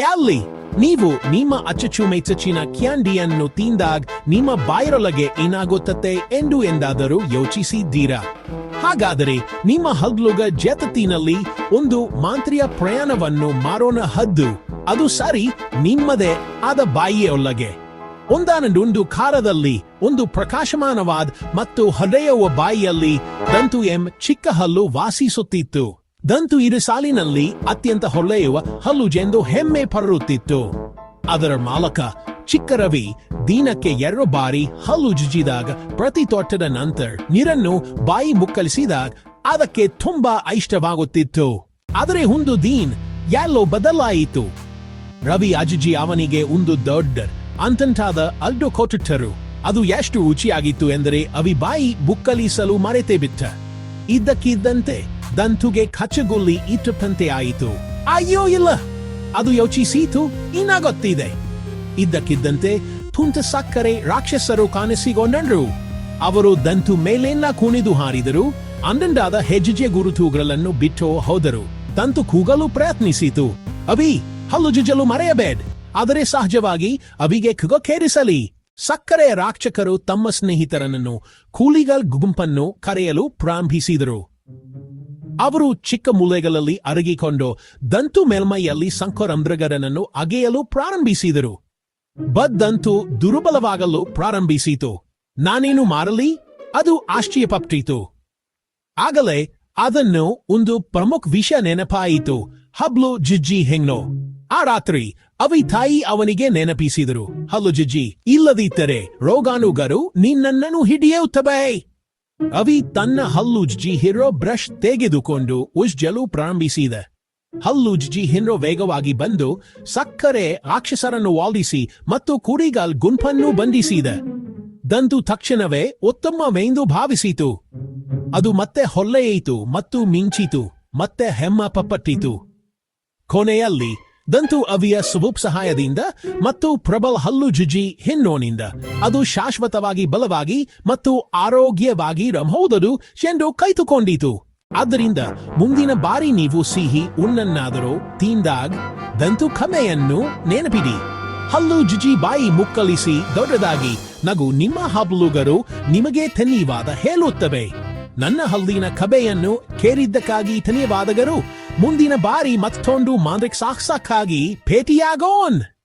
ಅಲ್ಲಿ ನೀವು ನಿಮ್ಮ ಅಚ್ಚುಮೆಚ್ಚುಚಿನ ಕ್ಯಾಂಡಿಯನ್ನು ತಿಂದಾಗ ನಿಮ್ಮ ಬಾಯರೊಳಗೆ ಏನಾಗುತ್ತದೆ ಎಂದು ಎಂದಾದರೂ ಯೋಚಿಸಿದ್ದೀರಾ? ಹಾಗಾದರೆ ನಿಮ್ಮ ಹಗ್ಲುಗ ಜತತಿನಲ್ಲಿ ಒಂದು ಮಾಂತ್ರಿಯ ಪ್ರಯಾಣವನ್ನು ಮಾರೋಣ ಹದ್ದು. ಅದು ಸರಿ, ನಿಮ್ಮದೇ ಆದ ಬಾಯಿಯೊಳಗೆ. ಒಂದಾನೊಂದು ಖಾರದಲ್ಲಿ ಒಂದು ಪ್ರಕಾಶಮಾನವಾದ ಮತ್ತು ಹೃದಯವ ಬಾಯಿಯಲ್ಲಿ ದಂತು ಎಂ ಚಿಕ್ಕ ಹಲ್ಲು ವಾಸಿಸುತ್ತಿತ್ತು. ದಂತು ಇರು ಸಾಲಿನಲ್ಲಿ ಅತ್ಯಂತ ಹೊಳೆಯುವ ಹಲ್ಲುಜೆಂದು ಹೆಮ್ಮೆ ಪರರುತ್ತಿತ್ತು. ಅದರ ಮಾಲಕ ಚಿಕ್ಕ ರವಿ ದಿನಕ್ಕೆ ಎರಡು ಬಾರಿ ಹಲ್ಲು ಜುಜಿದಾಗ ಪ್ರತಿ ತೋಟದ ನಂತರ ನೀರನ್ನು ಬಾಯಿ ಮುಕ್ಕಲಿಸಿದಾಗ ಅದಕ್ಕೆ ತುಂಬಾ ಇಷ್ಟವಾಗುತ್ತಿತ್ತು ಆದರೆ ಒಂದು ದೀನ್ ಎಲ್ಲೋ ಬದಲಾಯಿತು. ರವಿ ಅಜ್ಜಿ ಅವನಿಗೆ ಒಂದು ದೊಡ್ಡ ಅಂತಂಟಾದ ಅಲ್ಡು ಕೊಟ್ಟರು. ಅದು ಎಷ್ಟು ರುಚಿಯಾಗಿತ್ತು ಎಂದರೆ ಅವಿ ಬಾಯಿ ಬುಕ್ಕಲಿಸಲು ಮರೆತೇ ಬಿಟ್ಟ. ಇದ್ದಕ್ಕಿದ್ದಂತೆ ದಂತುಗೆ ಕಚ್ಚಗುಲ್ಲಿ ಇಟ್ಟಂತೆ ಆಯಿತು. ಅಯ್ಯೋ ಇಲ್ಲ. ಅದು ಯೋಚಿಸೀತು ಇನ್ನಾಗೊತ್ತಿದೆ ಇದ್ದಕ್ಕಿದ್ದಂತೆ ತುಂಟ ಸಕ್ಕರೆ ರಾಕ್ಷಸರು ಕಾಣಿಸಿಕೊಂಡರು ಅವರು ದಂತು ಮೇಲೆಲ್ಲ ಕುಣಿದು ಹಾರಿದರು ಅಂದಂಡಾದ ಹೆಜ್ಜೆಯ ಗುರುತುಗಳನ್ನು ಬಿಟ್ಟು ಹೋದರು. ದಂತು ಕೂಗಲು ಪ್ರಯತ್ನಿಸಿತು. ಅಭಿ, ಹಲ್ಲು ಜುಜಲು ಮರೆಯಬೇಡ್. ಆದರೆ ಸಹಜವಾಗಿ ಅಭಿಗೆ ಖೇರಿಸಲಿ ಸಕ್ಕರೆ ರಾಕ್ಷಕರು ತಮ್ಮ ಸ್ನೇಹಿತರನ್ನು, ಕೂಲಿಗಲ್ ಗುಂಪನ್ನು ಕರೆಯಲು ಪ್ರಾರಂಭಿಸಿದರು. ಅವರು ಚಿಕ್ಕ ಮೂಲೆಗಳಲ್ಲಿ ಅರಗಿಕೊಂಡು ದಂತು ಮೇಲ್ಮೈಯಲ್ಲಿ ಸಂಕರಂಧ್ರಗರನನ್ನು ಅಗೆಯಲು ಪ್ರಾರಂಭಿಸಿದರು. ಬದ್ದಂತು ದುರ್ಬಲವಾಗಲು ಪ್ರಾರಂಭಿಸಿತು. ನಾನೇನು ಮಾರಲಿ? ಅದು ಆಶ್ಚರ್ಯಪಟ್ಟಿತು. ಆಗಲೇ ಅದನ್ನು ಒಂದು ಪ್ರಮುಖ ವಿಷಯ ನೆನಪಾಯಿತು. ಹಬ್ಲು ಜಿಜ್ಜಿ ಹೆಂಗ್ನೋ. ಆ ರಾತ್ರಿ ಅವಿ ತಾಯಿ ಅವನಿಗೆ ನೆನಪಿಸಿದರು. ಹಲ್ಲು ಜಿಜ್ಜಿ, ಇಲ್ಲದಿದ್ದರೆ ರೋಗಾನುಗರು ನಿನ್ನನ್ನು ಹಿಡಿಯುತ್ತವೆ ಅವಿ ತನ್ನ ಹಲ್ಲುಜ್ಜಿ ಹಿರೋ ಬ್ರಷ್ ತೆಗೆದುಕೊಂಡು ಉಜ್ಜಲು ಪ್ರಾರಂಭಿಸಿದ. ಹಲ್ಲುಜ್ಜಿ ಹಿರೋ ವೇಗವಾಗಿ ಬಂದು ಸಕ್ಕರೆ ಆಕ್ಷಸರನ್ನು ವಾಲಿಸಿ ಮತ್ತು ಕುರಿಗಾಲ್ ಗುಂಪನ್ನು ಬಂಧಿಸಿದ. ದಂತು ತಕ್ಷಣವೇ ಉತ್ತಮವೆಂದು ಭಾವಿಸಿತು. ಅದು ಮತ್ತೆ ಹೊಲ್ಲೆಯಿತು ಮತ್ತು ಮಿಂಚಿತು, ಮತ್ತೆ ಹೆಮ್ಮ ಪಪ್ಪಟ್ಟಿತು ಕೊನೆಯಲ್ಲಿ ದಂತು ಅವಿಯ ಸುಬುಪ್ ಸಹಾಯದಿಂದ ಮತ್ತು ಪ್ರಬಲ ಹಲ್ಲು ಜುಜಿ ಹಿನ್ನೋನಿಂದ. ಅದು ಶಾಶ್ವತವಾಗಿ ಬಲವಾಗಿ ಮತ್ತು ಆರೋಗ್ಯವಾಗಿ ರಮಹೋದದು ಎಂದು ಕೈತುಕೊಂಡಿತು. ಆದ್ದರಿಂದ ಮುಂದಿನ ಬಾರಿ ನೀವು ಸಿಹಿ, ಉಣ್ಣನ್ನಾದರೂ ತಿಂದಾಗ ದಂತು ಖಮೆಯನ್ನು ನೆನಪಿಡಿ. ಹಲ್ಲು ಜುಜಿ ಬಾಯಿ ಮುಕ್ಕಲಿಸಿ ದೊಡ್ಡದಾಗಿ, ನಗು ನಿಮ್ಮ ಹಬ್ಲುಗರು ನಿಮಗೆ ಧನ್ಯವಾದ ಹೇಳುತ್ತವೆ. ನನ್ನ ಹಲ್ಲಿನ ಕಬೆಯನ್ನು ಕೇರಿದ್ದಕ್ಕಾಗಿ ಧನ್ಯವಾದಗಳು ಮುಂದಿನ ಬಾರಿ ಮತ್ತೊಂದು ಮಾಂದ್ರಿಕ್ ಸಾಹಸಕ್ಕಾಗಿ ಭೇಟಿಯಾಗೋನ್.